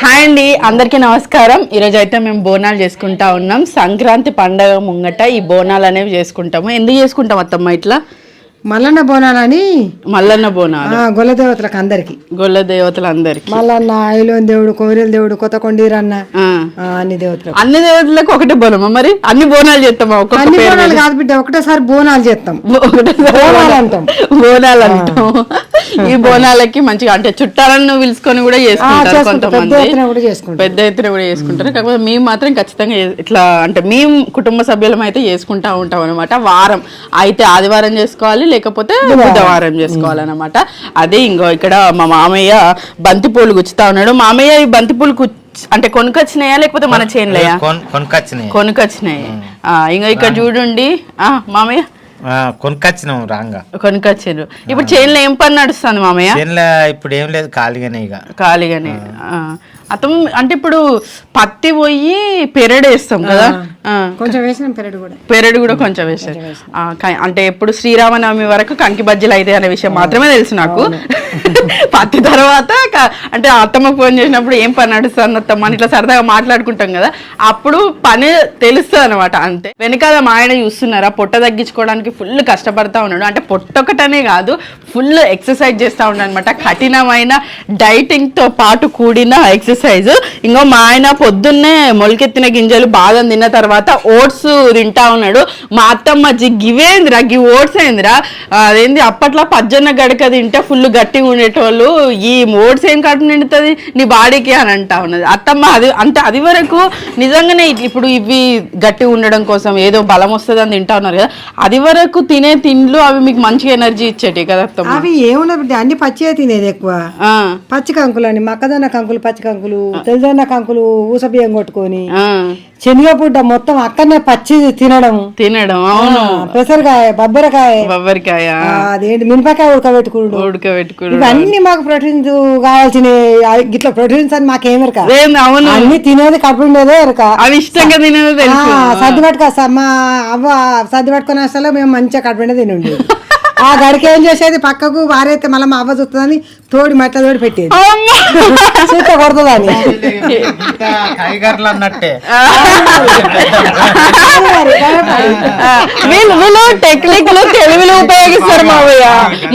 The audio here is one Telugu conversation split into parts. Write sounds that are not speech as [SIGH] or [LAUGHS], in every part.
హాయ్ అండి అందరికీ నమస్కారం. ఈరోజు అయితే మేము బోనాలు చేసుకుంటా ఉన్నాం. సంక్రాంతి పండగ ముంగట ఈ బోనాలు అనేవి చేసుకుంటాము. ఎందుకు చేసుకుంటాం అత్తమ్మ ఇట్లా? మల్లన్న బోనాలని? మల్లన్న బోనాలు. గొల్ల దేవతలకు అందరికి. గొల్ల దేవతలందరికీ. మల్లన్న ఐలోని దేవుడు కోరిల దేవుడు కొత్త కొండీరన్న అన్ని దేవతలకు. అన్ని దేవతలకు ఒకటే బోనమా మరి? అన్ని బోనాలు చేస్తామా? ఒక్కొక్క అన్ని బోనాలు కాదు బిడ్డ ఒకటేసారి బోనాలు చేస్తాం. బోనాలు. అంటాం బోనాలు అంటాం. ఈ బోనాలకి మంచిగా అంటే చుట్టాలను పిలుచుకొని కూడా చేసుకుంటారు చేసుకుంటాం. పెద్ద కొంతమంది. ఎత్తున కూడా చేసుకుంటాం పెద్ద ఎత్తున కూడా చేసుకుంటారు. కాకపోతే మేము మాత్రం ఖచ్చితంగా ఇట్లా అంటే మేము కుటుంబ సభ్యులం అయితే చేసుకుంటా ఉంటాం అనమాట వారం. అయితే ఆదివారం చేసుకోవాలి లేకపోతే బుధవారం చేసుకోవాలన్నమాట. అదే ఇంకో ఇక్కడ మా మామయ్య బంతిపూలు గుచ్చుతా ఉన్నాడు. మామయ్య ఈ బంతిపూలు అంటే కొనుకొచ్చినాయా లేకపోతే మన చేనులయా? కొన్- కొనుకొచ్చినాయి. కొనుకొచ్చినాయి. ఆ, ఇంకా ఇక్కడ చూడండి. ఆ మామయ్య? ఆ, కొనుకొచ్చినాం రాంగా. కొనుకొచ్చారు ఇప్పుడు చేనులో ఏం పని నడుస్తుంది మామయ్య? చేనులో ఇప్పుడు ఏం లేదు ఖాళీగానే ఇక ఖాళీగానే. ఆ. అతం అంటే ఇప్పుడు పత్తి పోయి పెరడేస్తాం కదా. కొంచెం వేసినాం పెరడు కూడా. పెరడు కూడా కొంచెం వేసారు అంటే ఎప్పుడు శ్రీరామనవమి వరకు కంకి బజ్జీలు అయితే అనే విషయం మాత్రమే తెలుసు నాకు. [LAUGHS] పత్తి తర్వాత అంటే అత్తమ్మ ఫోన్ చేసినప్పుడు ఏం పని నడుస్తుంది అత్తమ్మ అని ఇట్లా సరదాగా మాట్లాడుకుంటాం కదా. అప్పుడు పని తెలుస్తుంది అనమాట అంతే. వెనకాల మా ఆయన చూస్తున్నారా పొట్ట తగ్గించుకోవడానికి ఫుల్ కష్టపడతా ఉన్నాడు. అంటే పొట్ట ఒకటనే కాదు ఫుల్ ఎక్సర్సైజ్ చేస్తూ ఉన్నాడు అనమాట కఠినమైన డైటింగ్తో పాటు కూడిన ఎక్సర్సైజ్ ఇంకో మా ఆయన పొద్దున్నే మొలకెత్తిన గింజలు బాదం తిన్న తర్వాత ఓట్స్ తింటా ఉన్నాడు. మా అత్తమ్మ జి గివేంద్రా గి ఓట్స్ ఏందిరా? అదేంది అప్పట్లో పజ్జన్న గడక తింటే ఫుల్ గట్టిగా ఉండేటోళ్ళు ఈ ఓట్స్ ఏం కడుపు నిండుతుంది? నీ బాడీకి అని అంటా ఉన్నది. అత్తమ్మ అది అంటే అది వరకు నిజంగానే ఇప్పుడు ఇవి గట్టిగా ఉండడం కోసం ఏదో బలం వస్తుంది అని తింటా ఉన్నారు కదా. అది వరకు తినే తిండ్లు అవి మీకు మంచిగా ఎనర్జీ ఇచ్చేటి కదా అత్తమ్మ? అవి ఏమున్నా బిడ్డ అన్ని పచ్చివే తినేది ఎక్కువ. ఆ, పచ్చి కంకులు అని మొక్కజొన్న కంకులు పచ్చి కంకులు కంకులు ఊస బియ్యం కొట్టుకొని శనగపుడ్డ మొత్తం అక్కడనే పచ్చి తినడం. తినడం అవును. పెసరకాయ బొబ్బరకాయ. బొబ్బరికాయ. అదేంటి మినపకాయ ఉడకబెట్టుకుడు ఉడకబెట్టుకుడు ఇవన్నీ మాకు ప్రోటీన్స్ కావాల్సిన గిట్ల ప్రోటీన్స్ అని మాకేమెరక ఏంది అవును. అన్ని తినేది కడుపు ఉండేదే ఎరక. అవి ఇష్టంగా తినేది సర్ది పట్టుకో మా అవ్వ సర్ది పట్టుకుని అసలు మేము మంచిగా కడుపు తిని ఉండేది [LAUGHS] ఆ గడికి ఏం చేసేది? పక్కకు వారైతే మళ్ళీ మా అవ్వ చూస్తుందని తోడి మట్ల తోడి పెట్టేది! చూస్తే కొడుతుందని అన్నట్టే. వీళ్ళు వీళ్ళు టెక్నిక్లు తెలివిలో ఉపయోగిస్తారు మావయ్య.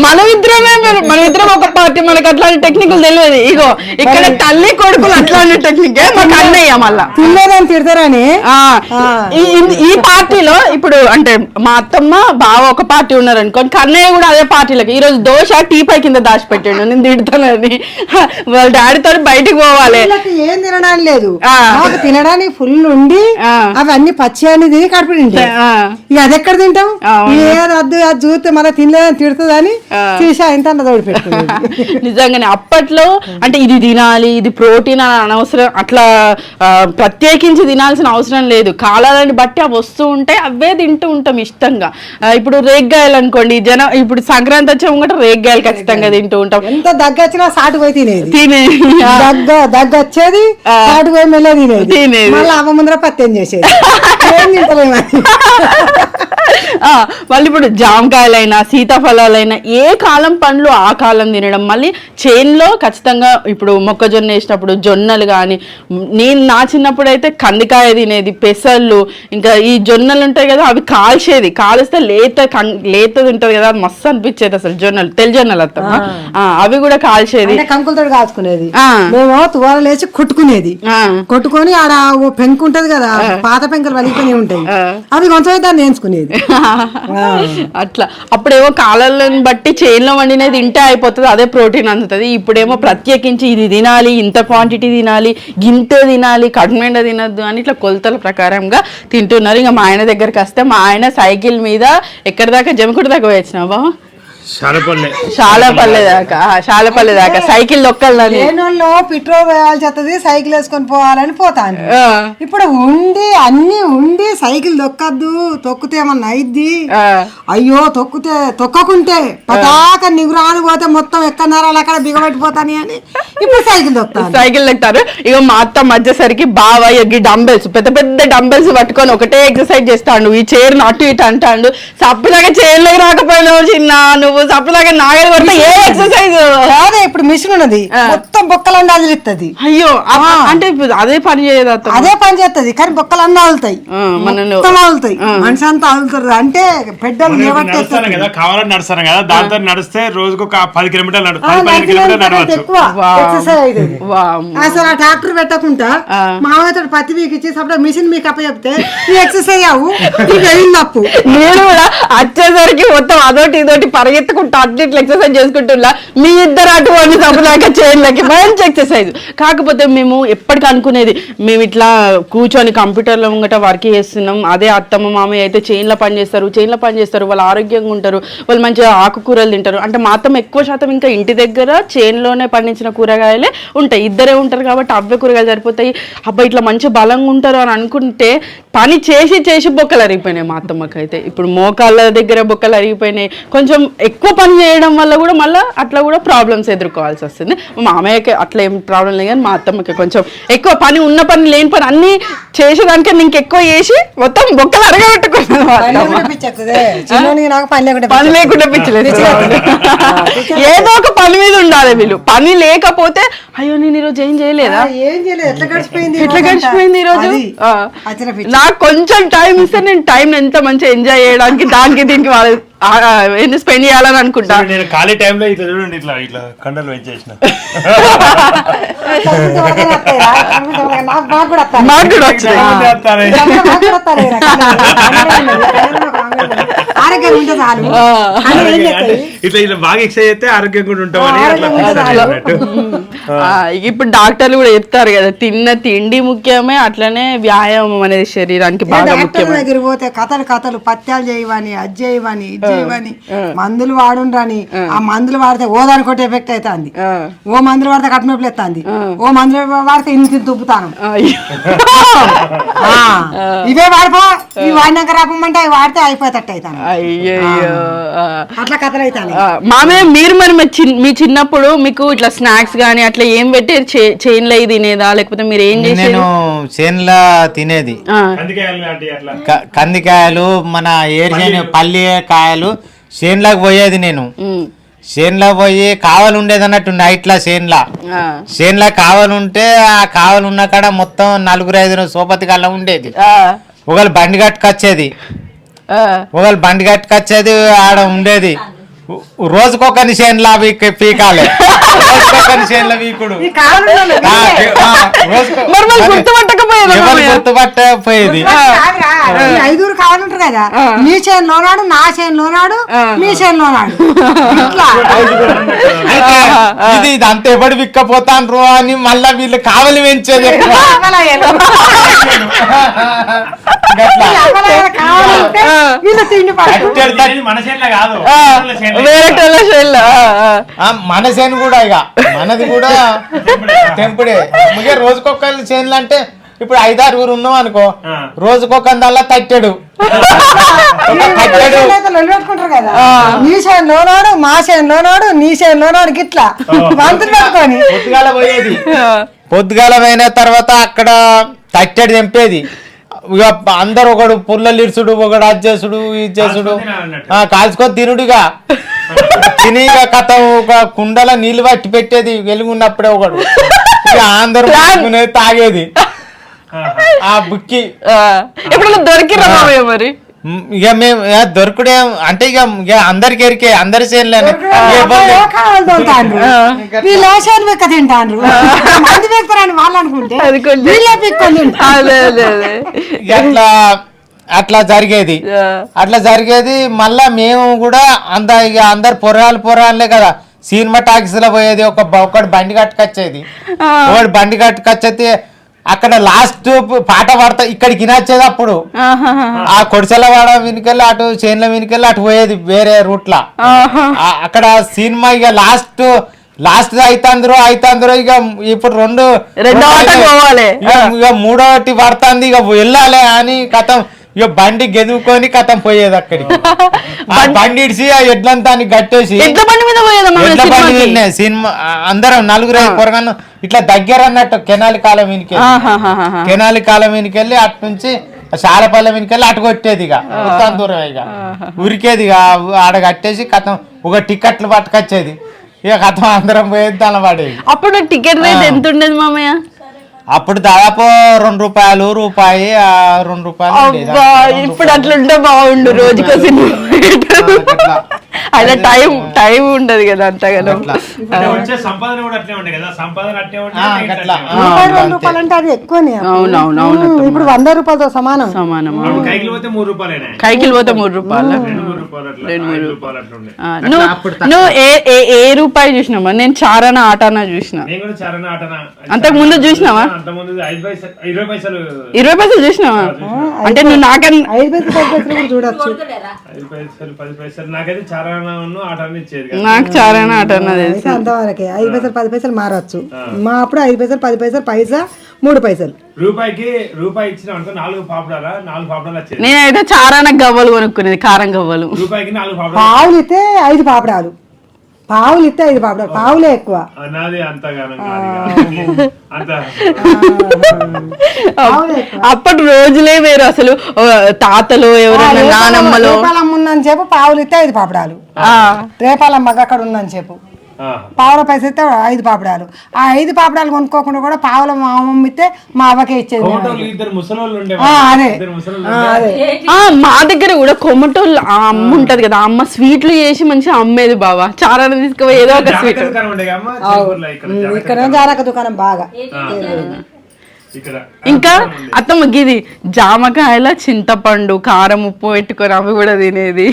మన ఇద్దరమే మీరు- మన ఇద్దరం ఒక పార్టీ మనకు అట్లాంటి టెక్నిక్లు తెలియదు. ఇగో ఇక్కడ తల్లి కొడుకులు అట్లాంటి టెక్నిక్ మాకు అన్నయ్య మళ్ళా. తినలేదని తిడతారని ఆ, ఈ- పార్టీలో ఇప్పుడు అంటే మా అత్తమ్మ బావ ఒక పార్టీ ఉన్నారు అనుకోండి కన్నయ్య కూడా అదే పార్టీలకి. ఈ రోజు దోశ టీ పై కింద దాచిపెట్టాడు. నేను తిడతానని. వాళ్ళ డాడీతో బయటికి పోవాలి. ఏం తినడానికి లేదు. తినడానికి ఫుల్ ఉండి. అవి అన్ని పచ్చి అని తిని కడుపు ఆ, ఇక అది ఎక్కడ తింటాం? అవును. ఏది వద్దు అది చూస్తే మళ్ళీ తినలేదని తిడుతుందని తీసి ఇంత [LAUGHS] నిజంగానే అప్పట్లో అంటే ఇది తినాలి ఇది ప్రోటీన్ అని అనవసరం అట్లా ప్రత్యేకించి తినాల్సిన అవసరం లేదు. కాలాలని బట్టి అవి వస్తూ ఉంటాయి అవే తింటూ ఉంటాం ఇష్టంగా. ఇప్పుడు రేగ్గాయలు అనుకోండి జనం ఇప్పుడు సంక్రాంతి వచ్చే ముంగట రేగ్గాయలు ఖచ్చితంగా తింటూ ఉంటాం. ఎంత దగ్గ వచ్చినా సాటు పోయి తినేది. తినే దగ్గ దగ్గ వచ్చేది సాటు పోయి మెల్ల తినేది. తినేది. మళ్ళీ అవ్వ ముందర పత్యం చేసేది? ఏం తింటలేమని. మళ్ళీ ఇప్పుడు జామకాయలైనా సీతాఫలాలైనా ఏ కాలం పండ్లు ఆ కాలం తినడం? మళ్ళీ చేన్లో ఖచ్చితంగా ఇప్పుడు మొక్కజొన్న వేసినప్పుడు జొన్నలు కానీ నేను నా చిన్నప్పుడు అయితే కందికాయ తినేది పెసళ్ళు ఇంకా ఈ జొన్నలు ఉంటాయి కదా అవి కాల్చేది. కాల్స్తే లేత కం- లేతది ఉంటుంది కదా అది మస్తు అనిపించేది అసలు జొన్నలు తెల్ల జొన్నలు అత్తమ్మ. ఆ, అవి కూడా కాల్చేది. కంకులతో కాల్చుకునేది. మేము తువాల లేచి కొట్టుకునేది. కొట్టుకొని ఆడ ఓ పెంకు ఉంటది కదా పాత పెంకులు వలిగిపోయి ఉంటాయి. అవి కొంచెం దాన్ని నేర్చుకునేది. [LAUGHS] అట్లా. అప్పుడేమో కాలాలను బట్టి చేన్లో వండినది తింటే అయిపోతుంది అదే ప్రోటీన్ అందుతుంది. ఇప్పుడేమో ప్రత్యేకించి ఇది తినాలి ఇంత క్వాంటిటీ తినాలి గింతే తినాలి కడుమెండ తినద్దు అని ఇట్లా కొలతల ప్రకారంగా తింటున్నారు. ఇంకా మా ఆయన దగ్గరికి వస్తే మా ఆయన సైకిల్ మీద ఎక్కడి దాకా జమకుడి దాకా వచ్చినావు? షాలపల్లె శాలపల్లె. దాకా శాలపల్లె దాకా సైకిల్ దొక్కాలని లేనోళ్ళు పెట్రోల్ వేయాల్సి వస్తుంది సైకిల్ వేసుకొని పోవాలని పోతాను ఇప్పుడు ఉండి అన్ని ఉండి సైకిల్ దొక్కద్దు తొక్కితే ఏమన్నా అయిద్ది. అయ్యో తొక్కితే తొక్కకుంటే పతాక నిగురాని పోతే మొత్తం ఎక్కడ నరాలు అక్కడ బిగబెట్టిపోతాని అని ఇప్పుడు సైకిల్ దొక్కుతాను సైకిల్ ఎక్కుతారు ఇక మా అత్త మధ్యసరికి బాగా ఈ డంబెల్స్ పెద్ద పెద్ద డంబెల్స్ పట్టుకొని ఒకటే ఎక్సర్సైజ్ చేస్తాడు. ఈ చైర్ అటు ఇటు అంటాడు. సప్పులాగా చైర్లోకి రాకపోయినావు చిన్న నువ్వు. నువ్వు సప్పలాగా నాగలి కొడితే ఏ ఎక్సర్సైజ్ కాదే ఇప్పుడు మిషన్ ఉన్నది. మొత్తం బొక్కలన్నీ అదిలిస్తుంది అయ్యో అంటే అదే పని చేయదు అదే పని చేస్తుంది కానీ బొక్కలన్నీ ఆగుతాయి మొత్తం ఆగుతాయి మనిషి అంతా ఆగుతారు అంటే పెద్దలు కదా కావాలని నడుస్తాను కదా దాంతో నడిస్తే రోజుకు ఒక పది కిలోమీటర్లు నడవచ్చు. ఎక్కువ. వామ్. అసలు ఆ ట్రాక్టర్ పెట్టకుండా. మామయ్యతో పత్తి మీకు ఇచ్చేసి అప్పుడు మిషన్ మీకు అప్ప చెప్తే ఈ ఎక్సర్సైజ్ అవ్వు నీకు అయింది అప్పు నేను కూడా వచ్చేసరికి మొత్తం అదోటి ఇదోటి పరిగెత్తుకుంటా అట్లా ఎక్సర్సైజ్ చేసుకుంటున్నా మీ ఇద్దరు అటువంటి సభలాగా చేయలేక మంచి ఎక్సర్సైజ్ కాకపోతే మేము ఎప్పటికీ అనుకునేది మేము ఇట్లా కూర్చొని కంప్యూటర్లో ముంగట వర్క్ చేస్తున్నాం. అదే అత్తమ్మ మామయ్య అయితే చైన్లో పని చేస్తారు చైన్లో పని చేస్తారు వాళ్ళు ఆరోగ్యంగా ఉంటారు వాళ్ళు మంచిగా ఆకుకూరలు తింటారు. అంటే మా అత్తమ్మ ఎక్కువ శాతం ఇంకా ఇంటి దగ్గర చేన్లోనే పండించిన కూరగాయలే ఉంటాయి. ఇద్దరే ఉంటారు కాబట్టి అవే కూరగాయలు సరిపోతాయి. అబ్బా ఇట్లా మంచి బలంగా ఉంటారు అని అనుకుంటే పని చేసి చేసి బొక్కలు అరిగిపోయినాయి మా అత్తమ్మకైతే. అయితే ఇప్పుడు మోకాళ్ళ దగ్గర బొక్కలు అరిగిపోయినాయి. కొంచెం ఎక్కువ పని చేయడం వల్ల కూడా మళ్ళీ అట్లా కూడా ప్రాబ్లమ్స్ ఎదుర్కోవాల్సి వస్తుంది మా మామయ్యకి అట్లా ఏం ప్రాబ్లం లేదు కానీ మా అత్తమ్మకి కొంచెం ఎక్కువ పని ఉన్న పని లేని పని అన్ని చేసేదానికే ఇంకెక్కువ చేసి మొత్తం బొక్కలు పని. లేకుండా పిచ్చలేదు ఏదో ఒక పని మీద ఉండాలి వీళ్ళు పని లేకపోతే అయ్యో నేను ఈరోజు ఏం చేయలేదా ఏం చేయలేదు ఎట్లా గడిచిపోయింది ఎట్లా? గడిచిపోయింది ఈ రోజు అది. ఆ. అచ్చిన పిచ్చి. నాకు కొంచెం టైం ఇస్తే నేను టైం ఎంత మంచిగా ఎంజాయ్ చేయడానికి దానికి దీనికి వాళ్ళ- ఏంది స్పెండ్ చేయాలని అనుకుంటా నేను ఖాళీ టైంలో ఇట్లా చూడండి ఇట్లా ఇట్లా కండలు వస్తాయి. మాకు కూడా వచ్చినాయి ఆరోగ్యంగా ఉంటే చాలు? ఇట్లా ఇట్లా బాగా ఆరోగ్యంగా ఉంటామని అన్నట్టు. ఆ, ఇప్పుడు డాక్టర్లు కూడా చెప్తారు కదా తిన్న తిండి ముఖ్యమే అట్లనే వ్యాయామం అనేది శరీరానికి బాగా ముఖ్యమే. దగ్గర పోతే కథలు కథలు పత్యాలు చేయవని అది చేయవని ఇది చేయవని మందులు వాడుండ్రని ఆ. మందులు వాడితే ఓ దానికి ఒకటి ఎఫెక్ట్ అవుతుంది. ఓ మందులు వాడితే కట్టు నొప్పులు ఎత్తాంది ఓ మందులు వాడితే అయ్యో. ఆ. ఇవే వాడిపో ఇవి వాడినాక రాపమంటే అవి వాడితే అయిపోయేటట్టు అవుతాను అట్లా కథలు అవుతాను ఆ, మామయ్య మీరు మరి మీ చిన్- మీ చిన్నప్పుడు మీకు ఇట్లా స్నాక్స్ గానీ అట్లా ఏం పెట్టి చైన్లో తినేదా? లేకపోతే మీరు ఏం చేసేది? నేను చేనులా తినేది. అలాంటి అట్లా. క- కందికాయలు మన ఏరిచేను పల్లి కాయలు చేనులకు పోయేది నేను. చేనులో పోయి కావాలి ఉండేది అన్నట్టు నైట్లా చేనులా. చేనులో కావాలి ఉంటే ఆ కావాలి ఉన్న కాడ మొత్తం నలుగురు ఐదు సోపతి కల్లా ఉండేది. ఒకళ్ళు బండి కట్టుకొచ్చేది. ఒకళ్ళు బండి కట్టుకొచ్చేది ఆడ ఉండేది. చేనులా పీక- పీకాలి. రోజుకొకరిని చేనులో మామయ్య? గుర్తుపట్టకపోయేది ఐదుగురు కావాలంటారు కదా నీ చేను లోనాడు నా చేను లోనాడు మీ చేను లోనాడు. ఇట్లా. అయితే ఇది ఇది అంత ఎవడు విక్కపోతాను అని మళ్ళా వీళ్ళు కావలి పెంచేది వేరే మన చేను కూడా ఇక. మనది కూడా తెంపుడే ముగే రోజుకొకరి చేనులు అంటే ఇప్పుడు ఐదారుగురు ఉన్నాం అనుకో ఆ. రోజుకొకరి దల్లా తట్టెడు. నీ చేను లోనాడు మా చేను లోనాడు నీ చేను లోనాడు గిట్లా. వంతులు పెట్టుకొని. పొద్దుగాల పోయేది. పొద్దుగాల పోయిన తర్వాత అక్కడ తట్టెడు తెంపేది. ఇక అందరు ఒకడు పుల్లలు ఇరుసుడు ఒకడు అది చేసుడు ఇది చేసుడు. కాల్చుకొని కాల్చుకొని తినుడుగా తిని ఇక కథ ఒక కుండల నీళ్ళు పట్టి పెట్టేది వెలుగున్నప్పుడే ఒకడు. ఇక అందరూ తాగేది. ఆహా. ఆ బుక్కి. ఎప్పుడైనా దొరికిరా మామయ్య మరి? ఇక మేము ఇక దొరకడే అంటే ఇక ఇక అందరికి ఎరికే అందరి చేనులేని వీళ్ళు మంది వాళ్ళు అనుకుంటే అది వీళ్ళే పిక్కొని అదే అదే అదే. అట్లా అట్లా జరిగేది. అట్లా జరిగేది మళ్ళా మేము కూడా అంత ఇక అందరు పొరాలు పొరాలే కదా. సినిమా టాకీస్లో పోయేది ఒక ఒకడు బండి కట్టుకొచ్చేది. ఆ. ఒకడు బండి కట్టుకొచ్చేది అక్కడ లాస్ట్ పాట పాడతా ఇక్కడికి వినొచ్చేది అప్పుడు. ఆ కొడిసెలవాడ వెనుకెళ్ళి అటు చేనుల వెనుకెళ్ళి అటు పోయేది వేరే రూట్ లా అక్కడ సినిమా ఇక లాస్ట్ లాస్ట్ అయితందరో అయితందరో ఇక ఇప్పుడు రెండు రెండో ఇక మూడోటి పడుతుంది ఇక వెళ్ళాలి అని కథం. ఇక బండి గెదువుకొని కథం పోయేది అక్కడికి. బండి ఇడిచి ఆ ఎడ్లంతా గట్టేసి ఎడ్ల బండి మీద ఎడ్ల బండి సినిమా అందరం నలుగురు పొరగాను ఇట్లా దగ్గర అన్నట్టు కెనాలి కాలం వెనుక. కెనాలి కాలం వెనుకెళ్ళి అటు నుంచి శాలపల్లె వెనుకెళ్ళి అటు కొట్టేది ఇక. మొత్తం దూరం ఇక. ఉరికేది ఇక. ఆడ కట్టేసి కథం ఒక టికెట్లు పట్టుకొచ్చేది. ఇక కథ అందరం పోయేది దాని పడేది అప్పుడు టికెట్ రేట్ ఎంత ఉండేది మామయ్య? అప్పుడు దాదాపు రెండు రూపాయలు రూపాయి ఆ రెండు రూపాయలు ఇప్పుడు అట్లుంటే బాగుండు రోజుకో సినిమా అట్లా. అలా టైం టైం ఉండదు కదా అంతగానో. సంపాదన కూడా అట్లే ఉండే కదా? సంపాదన అట్లే? ఉండే అంతే. రూపాయలు అంటే అది ఎక్కువనే అవును అవును అవును ఉమ్, ఇప్పుడు వంద రూపాయలతో సమానం. సమానం కైకిలు పోతే మూడు రూపాయలేనే? కైకిలు పోతే మూడు రూపాయలు? రెండు మూడు నువ్వు ఏ ఏ ఏ రూపాయి చూసినావా నేను చారానా ఆటానా చూసిన. నేను కూడా చారణ ఆటన. అంతకు ముందు చూసినావా? ఇరవై పైసలు చూసినావా? అంటే నువ్వు నాకన్నా ఐదు పైసలు పది పైసలు కూడా చూడొచ్చు. నాకైతే నాకు చారానా ఆటానా తెలుసు. అయితే అంతవరకే. ఐదు పైసలు పది పైసలు మారవచ్చు మా అప్పుడు ఐదు పైసలు పది పైసలు పైసా మూడు పైసలు. రూపాయికి రూపాయి ఇచ్చిన నాలుగు పాపడాలా? నాలుగు పాపడాలు వచ్చేది. నేనైతే చారాన గవ్వలు కొనుక్కునేది కారం గవ్వలు. రూపాయికి నాలుగు పాపడాలు. పావులు ఇస్తే ఐదు పాపడాలు. పావులు ఇస్తే ఐదు పాపడాలు పావులే ఎక్కువ. నాది అంతగానం కాదు ఇక. అంత. అప్పటి రోజులే వేరు అసలు. తాతలు ఎవరైనా నానమ్మలు. రేపాలమ్మ ఉందని చెప్పు పావులు ఇస్తే ఐదు పాపడాలు. ఆ, రేపాలమ్మ అక్కడ ఉందని చెప్పు. పావుల పైసలు ఇస్తే ఐదు పాపడాలు. ఆ ఐదు పాపడాలు కొనుక్కోకుండా కూడా పావుల మా అమ్మమ్మ ఇస్తే మా అవ్వకే ఇచ్చేది అదే. మా దగ్గర కూడా కొమ్మటోళ్ళు ఆ అమ్మ ఉంటది కదా ఆ అమ్మ స్వీట్లు చేసి మంచిగా అమ్మేది బావా. చారాన తీసుకుపోయి ఏదో ఒక స్వీట్. ఇక్కడ జానక జానక దుకాణం బాగా. ఇంకా అత్తమ్మ గిది జామకాయల చింతపండు కారం ఉప్పు పెట్టుకొని అవి కూడా తినేది.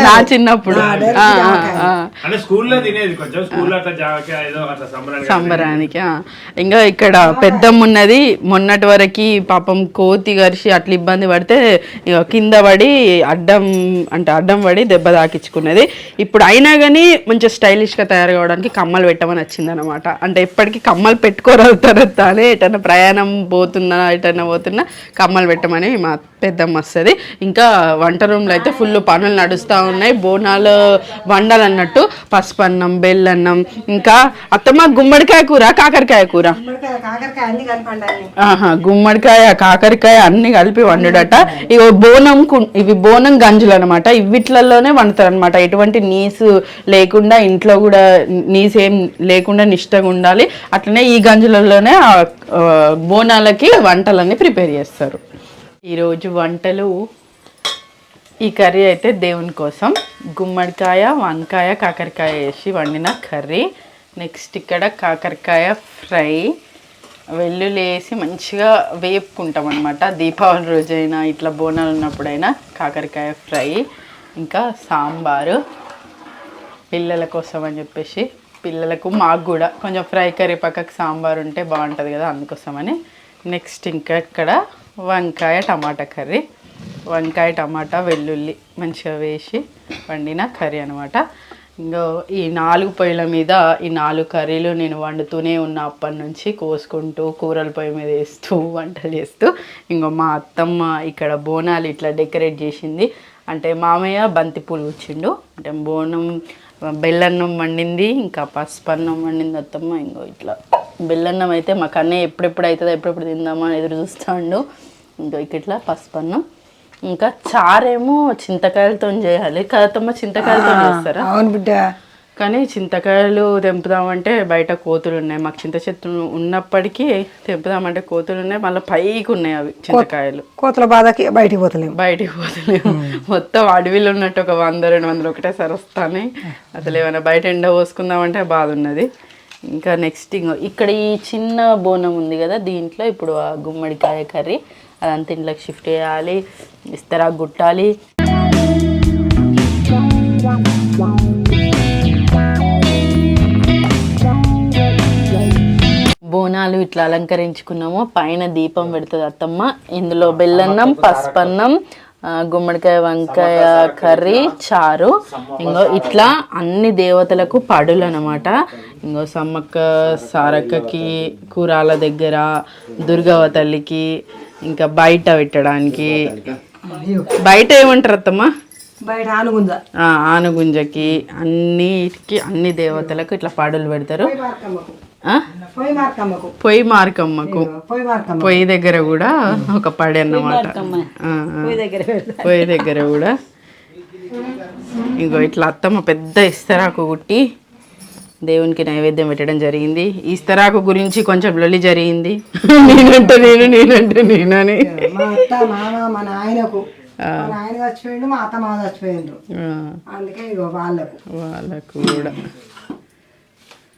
నా చిన్నప్పుడు. సంబరానికి. ఇంకా ఇక్కడ పెద్దమ్మ ఉన్నది మొన్నటి వరకు పాపం కోతి గరిచి అట్లా ఇబ్బంది పడితే కింద పడి అడ్డం అంటే అడ్డం పడి దెబ్బ తాకించుకున్నది ఇప్పుడు అయినా కానీ మంచిగా స్టైలిష్గా తయారు కావడానికి కమ్మలు పెట్టమని వచ్చింది అనమాట అంటే ఎప్పటికీ కమ్మలు పెట్టుకోగలుగుతారు తానే ఎటన్నా ప్రయాణం పోతున్నా ఎటన్నా పోతున్నా కమ్మలు పెట్టమని మా పెద్దమ్మ వస్తుంది. ఇంకా వంట రూమ్లో అయితే ఫుల్ పనులు నడుస్తూ ఉన్నాయి. బోనాలు వండాలన్నట్టు పసుపన్నం బెల్లన్నం ఇంకా అత్తమ్మ గుమ్మడికాయ కూర కాకరకాయ కూర? గుమ్మడికాయ కాకరకాయ అన్ని కలిపి వండుడట. ఇవి బోనం కు- ఇవి బోనం గంజులు అనమాట ఇవిట్లలోనే వండుతారు అనమాట ఎటువంటి నీసు లేకుండా ఇంట్లో కూడా నీసు ఏం లేకుండా నిష్టగా ఉండాలి. అట్లనే ఈ గంజులలోనే బోనాలకి వంటలన్నీ ప్రిపేర్ చేస్తారు. ఈరోజు వంటలు ఈ కర్రీ అయితే దేవుని కోసం. గుమ్మడికాయ వంకాయ కాకరకాయ వేసి వండిన కర్రీ. నెక్స్ట్ ఇక్కడ కాకరకాయ ఫ్రై. వెల్లుల్లి వేసి మంచిగా వేపుకుంటాం అనమాట దీపావళి రోజైనా ఇట్లా బోనాలు ఉన్నప్పుడైనా కాకరకాయ ఫ్రై. ఇంకా సాంబారు. పిల్లల కోసం అని చెప్పేసి పిల్లలకు మాకు కూడా కొంచెం ఫ్రై కర్రీ పక్కకు సాంబార్ ఉంటే బాగుంటుంది కదా అందుకోసమని నెక్స్ట్ ఇంకా ఇక్కడ వంకాయ టమాటా కర్రీ. వంకాయ టమాటా వెల్లుల్లి మంచిగా వేసి వండిన కర్రీ అనమాట ఇంకా ఈ నాలుగు పొయ్యిల మీద ఈ నాలుగు కర్రీలు నేను వండుతూనే ఉన్న అప్పటి నుంచి కోసుకుంటూ కూరల పొయ్యి మీద వేస్తూ వంటలు చేస్తూ. ఇంకో మా అత్తమ్మ ఇక్కడ బోనాలు ఇట్లా డెకరేట్ చేసింది. అంటే మామయ్య బంతిపూలు కూర్చుండు అంటే బోనం బెల్లన్నం వండింది ఇంకా పసుపన్నం వండింది అత్తమ్మ ఇంకో ఇట్లా. బెల్లన్నం అయితే మాకు అన్నయ్య ఎప్పుడెప్పుడు అవుతుందో ఎప్పుడెప్పుడు తిందామా అని ఎదురు చూస్తాడు. ఇంకా ఇట్లా పసుపన్నం ఇంకా చారేమో చింతకాయలతో చేయాలి. కదతమ్మ చింతకాయలతో చేస్తారా? అవును బిడ్డ. కానీ చింతకాయలు తెంపుదామంటే బయట కోతులు ఉన్నాయి మాకు చింత చెట్టు ఉన్నప్పటికీ తెంపుదామంటే కోతులు ఉన్నాయి మళ్ళీ పైకి ఉన్నాయి అవి చింతకాయలు. కోతుల బాధకి బయటికి పోతలేము బయటికి పోతలేము మొత్తం అడవిలో ఉన్నట్టు ఒక వంద రెండు వందలు ఒకటేసారి వస్తాయి అసలు ఏమైనా బయట ఎండ పోసుకుందామంటే బాధ ఉన్నది. ఇంకా నెక్స్ట్ ఇంకో ఇక్కడ ఈ చిన్న బోనం ఉంది కదా దీంట్లో ఇప్పుడు ఆ గుమ్మడికాయ కర్రీ. అదంతా ఇంట్లోకి షిఫ్ట్ చేయాలి ఇస్తరా గుట్టాలి. బోనాలు ఇట్లా అలంకరించుకున్నాము. పైన దీపం పెడుతుంది అత్తమ్మ. ఇందులో బెల్లన్నం పసుపన్నం గుమ్మడికాయ వంకాయ కర్రీ చారు. ఇంకో ఇట్లా అన్ని దేవతలకు పడులు అనమాట ఇంకో సమ్మక్క సారక్కకి కూరాల దగ్గర దుర్గవ తల్లికి ఇంకా బయట పెట్టడానికి. బయట ఏమంటారు అత్తమ్మ? బయట ఆనుగుంద ఆ, ఆనుగుంజకి అన్నిటికి అన్ని దేవతలకు ఇట్లా పాడులు పెడతారు? పొయ్యి మార్కమ్మకు. పొయ్యి దగ్గర కూడా ఒక పడి అన్నమాట. పొయ్యి దగ్గర కూడా. ఇంకో ఇట్లా అత్తమ్మ పెద్ద ఇస్తరాకు కుట్టి దేవునికి నైవేద్యం పెట్టడం జరిగింది. ఈ ఇస్తరాకు గురించి కొంచెం లొల్లి జరిగింది. [LAUGHS] నేనంటే నేను నేనంటే నేనని మా అత్త మామ మా నాయనకు మా నాయన చచ్చిపోయిండు మా అత్త మామ చచ్చిపోయిండ్రు. అందుకే ఇగో వాళ్ళకు. వాళ్ళకు కూడా.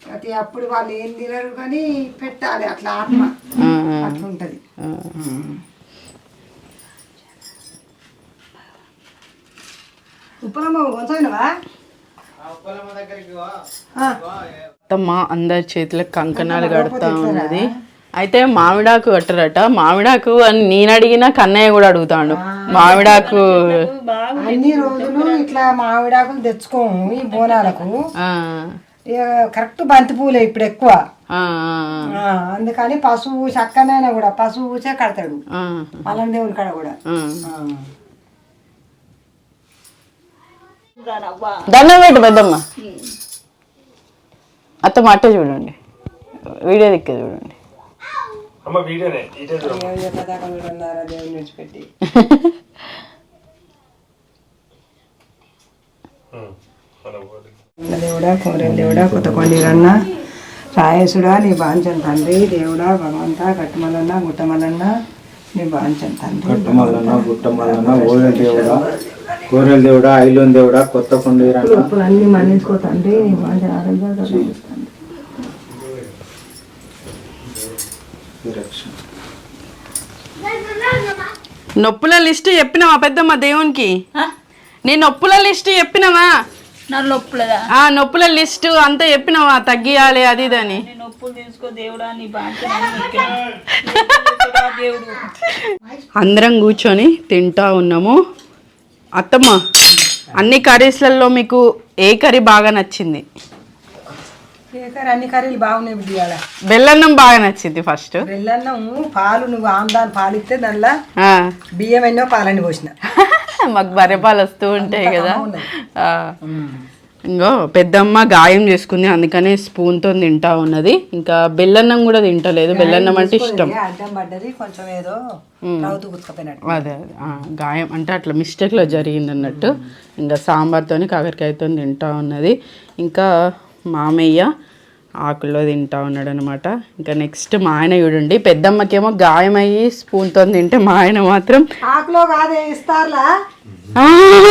ప్రతి అప్పుడు వాళ్ళు ఏం తినరు కానీ పెట్టాలి అట్లా ఆత్మ. అట్లా ఉంటది ఆ. ఉప్పలమ్మ కొంచెమైనవా అత్తమ్మ అందరి చేతులకు కంకణాలు కడతా ఉన్నది. అయితే మామిడాకు కట్టరట. మామిడాకు అని నేను అడిగినా కన్నయ్య కూడా అడుగుతాడు. మామిడాకు అన్ని రోజులు ఇట్లా మామిడాకులు తెచ్చుకోము ఈ బోనాలకు. కరెక్ట్ బంతి పూలే ఇప్పుడు ఎక్కువ. ఆ, ఆ, అందుకని పశువు చక్కనైనా కూడా పశువు ఊచే కడతాడు. ఆ, మలం దేవుని కాడ కూడా. దండం పెట్టు పెద్దమ్మ. అత్తమ్మ అట్టే చూడండి. వీడియో దిక్కే చూడండి. అమ్మ వీడియోనే మీరు ఉన్నారా దేవుని విడిచిపెట్టి? దేవుడా కోరే దేవుడా కొత్త కొండీరన్న రాయేసుడా నీ బాంచన్ తండ్రి దేవుడా భగవంత కట్టుమలన్న గుట్టమలన్న నీ బాంచన్ తండ్రి మల్లన్న గుట్ట మల్లన్న ఓడల దేవుడా కోరెల దేవుడా ఐలోన్ దేవుడా కొత్త కొండీరన్న ఇప్పుడు అన్ని మన్నించుకో తండ్రి నీ బాంచన్ ఆరోగ్యాలు నొప్పుల లిస్ట్ చెప్పినావా పెద్దమ్మ దేవునికి? నీ నొప్పుల లిస్ట్ చెప్పినావా? నా నొప్పులదా? ఆ నొప్పుల లిస్ట్ అంతా చెప్పినావా? తగ్గియాలి అది ఇదని నీ నొప్పులు తీసుకో దేవుడా నీ బాధ్యత దేవుడు. అందరం కూర్చొని తింటా ఉన్నాము. అత్తమ్మ అన్ని కర్రీస్లలో మీకు ఏ కర్రీ బాగా నచ్చింది? అన్ని కర్రీలు బాగున్నాయి బిడ్డ ఇవాళ. బెల్లన్నం బాగా నచ్చింది ఫస్ట్ బెల్లన్నము పాలు నువ్వు ఆమ్దాన్ని పాలు ఇస్తే దానిలో బియ్యం ఎన్నో పాలని పోసిన. [LAUGHS] మాకు బర్రెపాలు వస్తూ ఉంటాయి కదా. ఇంకో పెద్దమ్మ గాయం చేసుకుంది అందుకనే స్పూన్తో తింటా ఉన్నది. ఇంకా బెల్లన్నం కూడా తింటలేదు. బెల్లన్నం అంటే ఇష్టం. కొంచెం ఏదో అదే అదే. గాయం అంటే అట్లా మిస్టేక్లో జరిగింది అన్నట్టు. ఇంకా సాంబార్తోని కాకరకాయతో తింటా ఉన్నది. ఇంకా మామయ్య ఆకుల్లో తింటా ఉన్నాడు అనమాట ఇంకా నెక్స్ట్ మా ఆయన చూడండి పెద్దమ్మకేమో గాయం అయ్యి స్పూన్తో తింటే మా ఆయన మాత్రం ఆకులో కాదే ఇస్తారులా? "ఆ,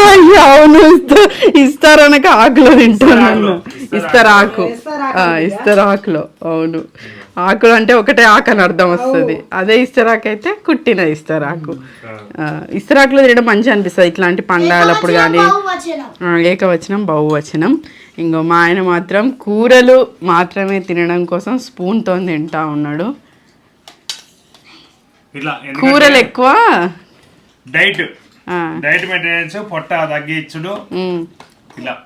అయ్యో, అవును ఇస్తా- ఇస్తారనక ఆకులో తింటున్నాను ఇస్తారు ఆకు. ఆ, ఇస్తారు ఆకులో అవును. ఆకులు అంటే ఒకటే ఆకు అని అర్థం వస్తుంది. అదే ఇస్తరాకు అయితే కుట్టిన ఇస్తరాకు ఇస్తరాకులో తినడం మంచిగా అనిపిస్తుంది. ఇట్లాంటి పండగలప్పుడు కానీ ఏకవచనం బహువచనం. ఇంకో మా ఆయన మాత్రం కూరలు మాత్రమే తినడం కోసం స్పూన్తో తింటా ఉన్నాడు. కూరలు ఎక్కువ డైట్. డైట్ మెయింటెనెన్స్ పొట్ట తగ్గించుడు. ఇలా.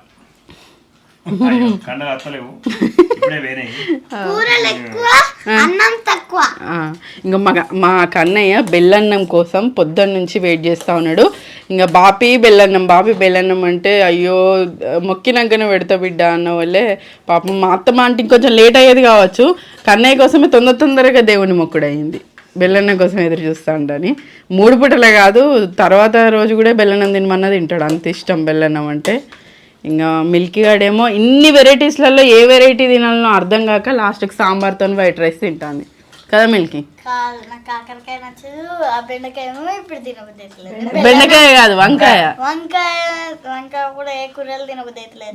కండలు అత్తలేవు. [LAUGHS] ఇప్పుడే వేరే. ఆ, ఇంకా మా మా కన్నయ్య బెల్లన్నం కోసం పొద్దున్న నుంచి వెయిట్ చేస్తా ఉన్నాడు. ఇంకా బాపి బెల్లన్నం బాపి బెల్లన్నం అంటే అయ్యో మొక్కినాకనే పెడతా బిడ్డ అన్న వాళ్ళే. పాపం మా అత్తమ్మ అంటే ఇంకొంచెం లేట్ అయ్యేది కావచ్చు. కన్నయ్య కోసమే తొందర తొందరగా దేవుని మొక్కుడు అయింది బెల్లన్నం కోసం ఎదురు చూస్తా ఉండని మూడు పూటలే కాదు తర్వాత రోజు కూడా బెల్లన్నం తినమన్నది తింటాడు. అంత ఇష్టం బెల్లన్నం అంటే. ఇంకా మిల్కీ గాడేమో ఇన్ని వెరైటీస్లలో ఏ వెరైటీ తినాలనో అర్థం కాక లాస్ట్కి సాంబార్తో వైట్ రైస్ తింటాను కదా మిల్కీ? కాదు నాకు కాకరకాయ నచ్చదు ఆ బెండకాయ ఏమో ఇప్పుడు కాదు వంకాయ. వంకాయ వంకాయ కూడా ఏ కూరలు తినబుద్ధి అవుతలేదు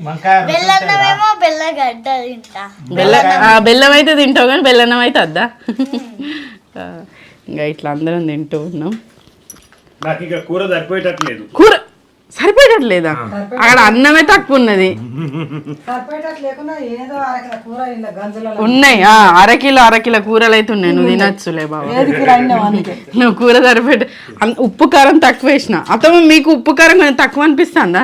బెల్లన్నమేమో బెల్లగడ్డ తింటా. బెల్ల ఆ, బెల్లం అయితే తింటావు కానీ బెల్లన్నం అయితే వద్దా ఆ, ఇంకా ఇట్లా అందరం తింటూ ఉన్నాం. నాకు ఇంకా కూర సరిపోయేటట్లేదు. కూర సరిపోయట్లేదా అక్కడ అన్నమే తక్కువ ఉన్నది సరిపోయేటట్టు లేకుండా ఏదో అరకిల కూర ఇలా గంజులలో. ఉన్నాయి. ఆ, అరకిలో అరకిలో కూరలు అయితే ఉన్నాయి నువ్వు తినచ్చులే బాబా. నువ్వు కూర సరిపెట్టి. అన్- ఉప్పు కారం తక్కువ వేసిన. అతను మీకు ఉప్పు కారం కొంచెం తక్కువ అనిపిస్తుందా?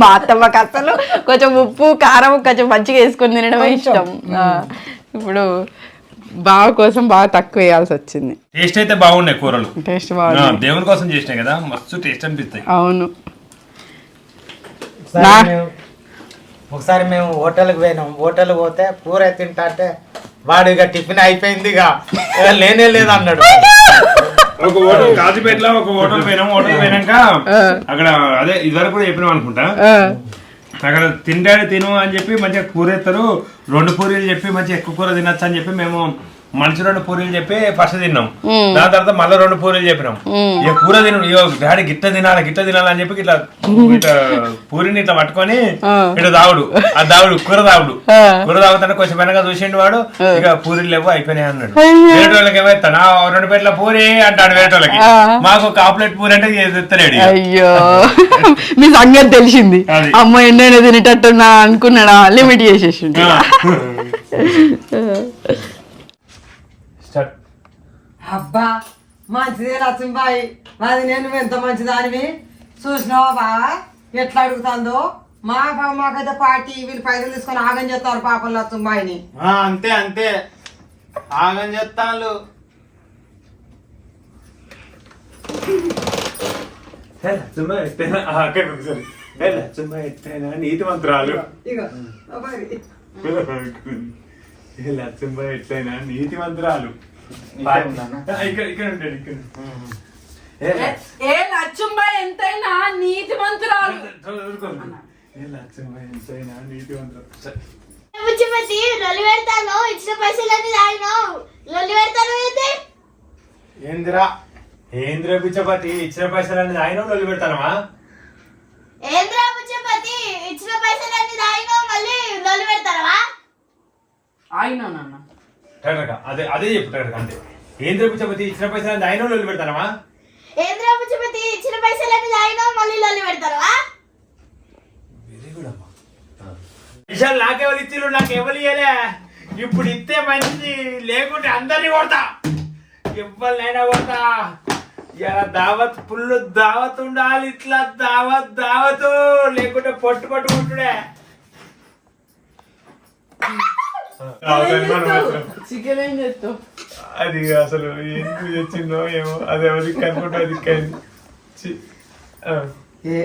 మా అత్తమ్మకి అసలు కొంచెం ఉప్పు కారం కొంచెం మంచిగా వేసుకొని తినడమే ఇష్టం. ఇప్పుడు బావ కోసం బాగా తక్కువ వేయాల్సి వచ్చింది. టేస్ట్ అయితే బాగున్నాయి కూరలు. టేస్ట్ బాగుంది దేవుని కోసం చేసినాయి కదా మస్తు టేస్ట్ అనిపిస్తాయి. అవును. ఒకసారి మేము- ఒకసారి మేము హోటల్కి పోయినాం. హోటల్ పోతే కూర తింటా అంటే వాడు ఇక టిఫిన్ అయిపోయింది ఇక. లేనే లేదు అన్నాడు. ఒక హోటల్ కాజీపేటలో ఒక హోటల్ పోయినాం. హోటల్ పోయినాక అక్కడ అదే ఇదివరకు కూడా చెప్పినాం అనుకుంటా. ఆ, అక్కడ తింటాడు తిను అని చెప్పి మంచిగా కూర ఎత్తారు రెండు పూరీలు చెప్పి మంచిగా ఎక్కువ కూర తినచ్చు అని చెప్పి మేము మనిషి రెండు పూరీలు చెప్పి ఫస్ట్ తిన్నాం. దాని తర్వాత మళ్ళీ రెండు పూరీలు చెప్పినాం. ఇక కూర తిను డాడీ గిట్ట తినాలి గిట్ట తినాలి అని చెప్పి ఇట్లా ఇట్లా పూరిని ఇట్లా పట్టుకొని ఇట్లా దావుడు ఆ దావుడు కూర దావుడు కూర తాగుతానే కొంచెం వెనక చూసిండు వాడు ఇక పూరీలు లేవు అయిపోయినాయి అన్నాడు. వేరే వాళ్ళకి రెండు పేట్ల పూరి అంటాడు వేరే వాళ్ళకి. మాకు ఒక ప్లేట్ పూరి అంటే తెత్తలేడు. అయ్యో. మీ సంగతి తెలిసింది. అమ్మ ఎన్నైనా తినేటట్టున్నా అనుకున్నాడా లిమిట్ చేసేసి ఆ. అబ్బా మంచిదే లక్ష్మీబాయి మాది నేను ఎంత మంచిదానివి? చూసినావా బావా ఎట్లా అడుగుతుందో? మా పాప మాకైతే పార్టీ వీళ్ళు పైసలు తీసుకొని ఆగం చేస్తారు పాపం లక్ష్మీబాయిని ఆ, అంతే అంతే. ఆగం చెప్తాను నీతి మంత్రాలు ఇగో [LAUGHS] లక్ష్మీ ఎట్లయినా? నీతి మంత్రాలు. ఇక్కడ ఇక్కడ ఉంటాడు ఇక్కడ ఏ ఎంతైనా నీతి మంత్రాలు. ఏ లక్ష్మీ ఎంతైనా నీతి మంత్రాలు. బుచ్చిపతి లొల్లి పెడతాను. ఇచ్చిన పైసలన్నీ తాగినావు. లొల్లి పెడతాను ఏందిరా? ఏంద్ర పిచ్చపతి ఇచ్చిన పైసలన్నీ ఆయన లొల్లి పెడతానమా ఏంద్రా బుచ్చిపతి ఇచ్చిన పైసలన్నీ తాగినావు మళ్ళీ లొల్లి పెడతావా అయినా నాన్న? అదే అదే చెప్పు టగరక అంతే. ఏంద్ర పిచ్చపతి ఇచ్చిన పైసలన్నీ ఆయన లొల్లి పెడతానమా ఏంద్రా బుచ్చిపతి ఇచ్చిన పైసలన్నీ తాగినావు మళ్ళీ లొల్లి పెడతావా వెరీ గుడ్ అమ్మా. విషయాలు నాకెవరు ఇచ్చిరు నాకు ఎవరు ఇయ్యలే? ఇప్పుడు ఇస్తే మంచిది లేకుంటే అందరినీ కొడతా. ఎవరినైనా కొడతా. ఇలా దావత్ ఫుల్ దావత్ ఉండాలి ఇట్లా దావత్ దావత్ లేకుంటే పొట్టు పట్టుకుంటుడే. చికెన్ ఏం చేస్తావు? అది అసలు ఎందుకు తెచ్చిందో ఏమో అది ఎవరికి కనుకుంటే అది. ఏ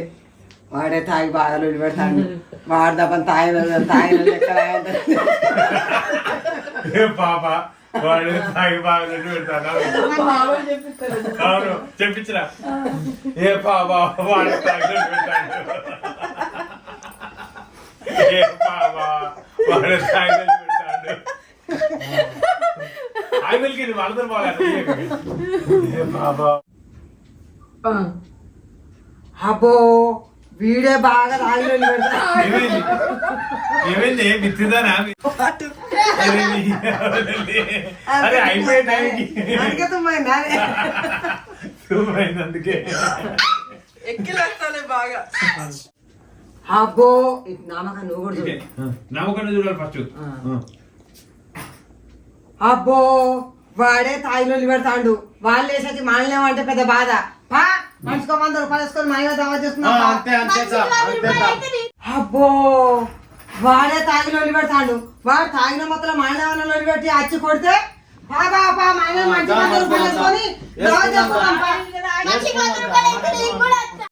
వాడే తాగి బాగా లొల్లి పెడతాడు. వాడు తప్ప తాగిన తాగిన ఎక్కడ పాప వాడు తాగి బాగా పెడతానా అవును చెప్పించిన ఏ బాబా వాడు తాగి పెట్టాడు ఏ బాబా వాడు తాగి అబ్బో వీడే బాగా పెడతాడు. ఏమైంది? మిత్తిదానా అరే? అయిపోయింది అందుకే ఎక్కిలేస్తానే బాగా. అబ్బో ఇది నామక నువ్వు కూడా చూడు. నమ్మకం చూడాలి ఫస్ట్ అబ్బో వాడే తాయిలో పెడతాడు వాళ్ళు వేసేది మానలేమంటే పెద్ద బాధ. పా మనిషికో వంద రూపాయలు వేసుకొని మా దావా చేస్తున్నాం అబ్బో వాడే తాగిలో పెడతాడు వాడు తాగిన మొత్తం మానవ పెట్టి అచ్చి కొడితే మంచి వంద రూపాయలు వేసుకొని దావా చేసుకుందాం